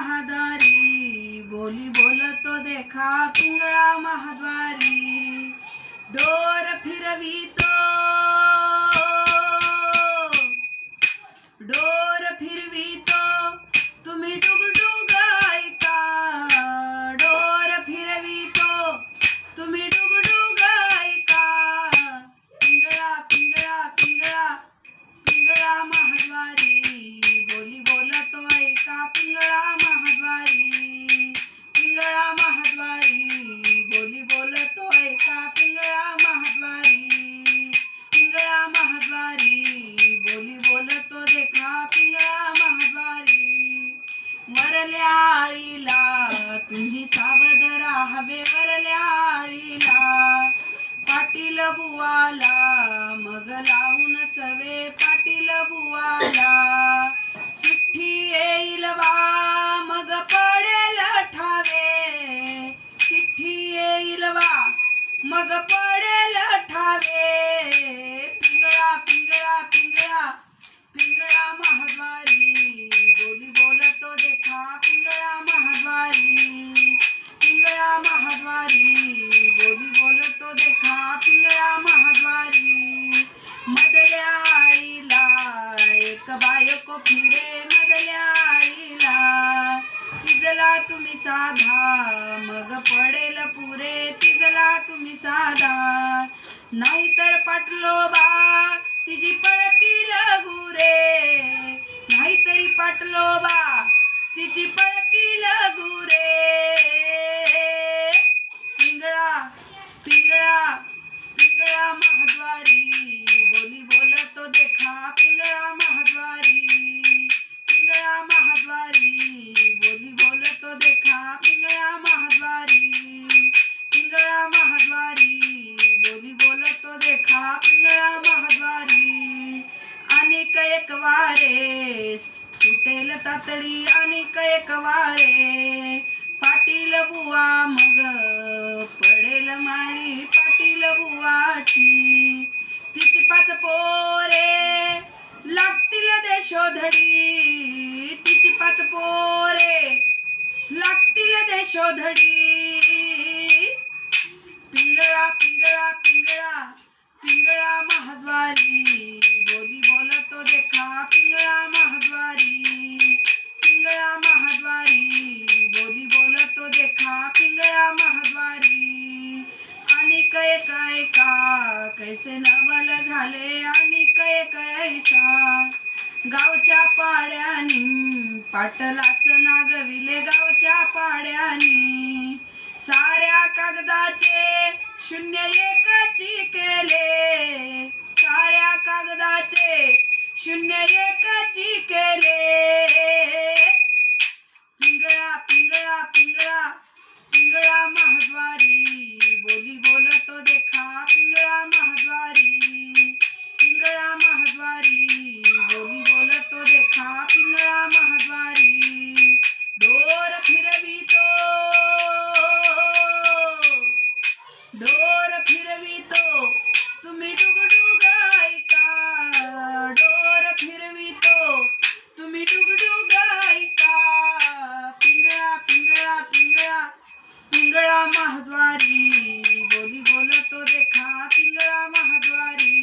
महादारी बोली बोलतो देखा पिंगळा महाद्वारी. डोर फिरवितो बुवाला मग लावून सवे पाटील बुवाला. चिठ्ठी येईल वा मग पडेल ठावे. चिठ्ठी येईल वा मग पडेल ठावे. पिंगळा पिंगळा पिंगळा पिंगळा महाद्वारी. देखा पिंगळा महाद्वारी. मधल्या आईला एक बायको फिरे मधल्या आईला. तिजला तुम्ही साधा मग पडेल पुरे. तिजला तुम्ही साधा. नाहीतर पाटलोबा तिची पळतील गुरे नाहीतरी पाटलो बा तिची पळतील गुरे पिंगळा पिंगळा पिंगळा महाद्वारी बोली बोलतो देखा पिंगळा महाद्वारी पिंगळा महाद्वारी बोली बोलतो देखा पिंगळा महाद्वारी पिंगळा महाद्वारी बोली बोलतो देखा पिंगळा महाद्वारी. अनेक एक वारे सुटेल तातडी अनेक एक वारे पाटील बुवा मग पडेल माळी पाटील बुवाची. तिची पाच पोरे लागतील देशोधडी तिची पाच पोरे लागतील देशोधडी पिंगळा पिंगळा पिंगळा महाद्वारी. अनिक काय का? कैसे नवल झाले? आणि काय कैसा? गावच्या पाड्यानी पाटलाच नागविले गावच्या पाड्यानी. साऱ्या कागदाचे शून्य एकची केले. साऱ्या कागदाचे शून्य एकची केले. पिंगळा पिंगळा पिंगळा. पिंगळा महाद्वारी बोली बोलतो देखा पिंगळा महाद्वारी. पिंगळा महाद्वारी बोली बोलतो देखा पिंगळा महाद्वारी.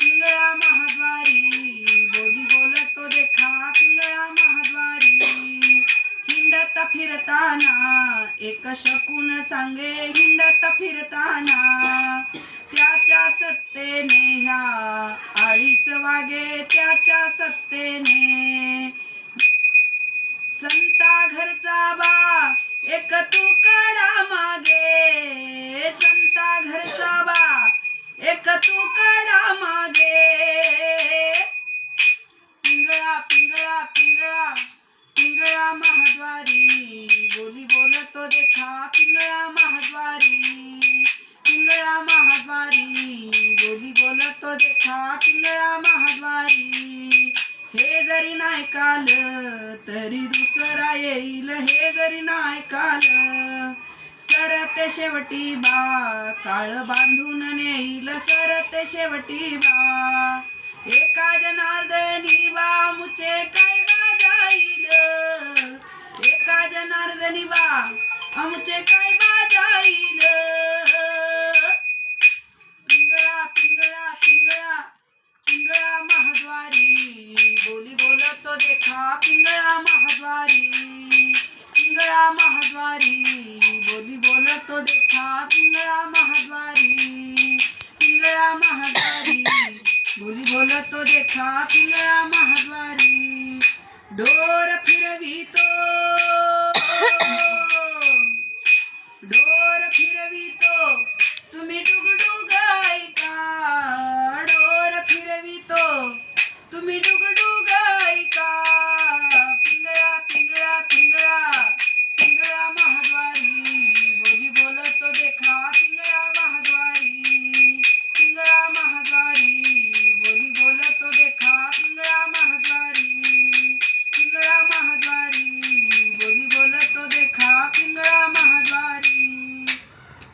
पिंगळा महाद्वारी बोली बोलतो देखा पिंगळा महाद्वारी. हिंडत फिरताना एक शकून सांगे हिंडत फिरताना त्याच्या सत्तेने ह्या आळीच वागे त्याच्या सत्तेने. संता घरचा बा एक तुकडा मागे संता घरचा बा. एक तुकडा मागे. पिंगळा पिंगळा पिंगळा पिंगळा महाद्वारी. बोली बोलतो देखा पिंगळा महाद्वारी. पिंगळा महाद्वारी. बोली बोलतो देखा पिंगळा महाद्वारी. हे जरी नाही काल तरी दुसरं येईल हे जरी नाही काल सरते शेवटी बा काळ बांधून नेईल सरते शेवटी बा. एका जनार्दनी बा मुचे काय बा जाईल जनार्दनी बा आमचे काय बाजाईल? पिंगळा पिंगळा पिंगळा पिंगळा महाद्वारी बोली बोली. देखा पिंगळा महाद्वारी पिंगळा महाद्वारी बोली बोलतो देखा पिंगळा महाद्वारी पिंगळा महाद्वारी बोली बोलतो देखा पिंगळा महाद्वारी डोर फिरवितो.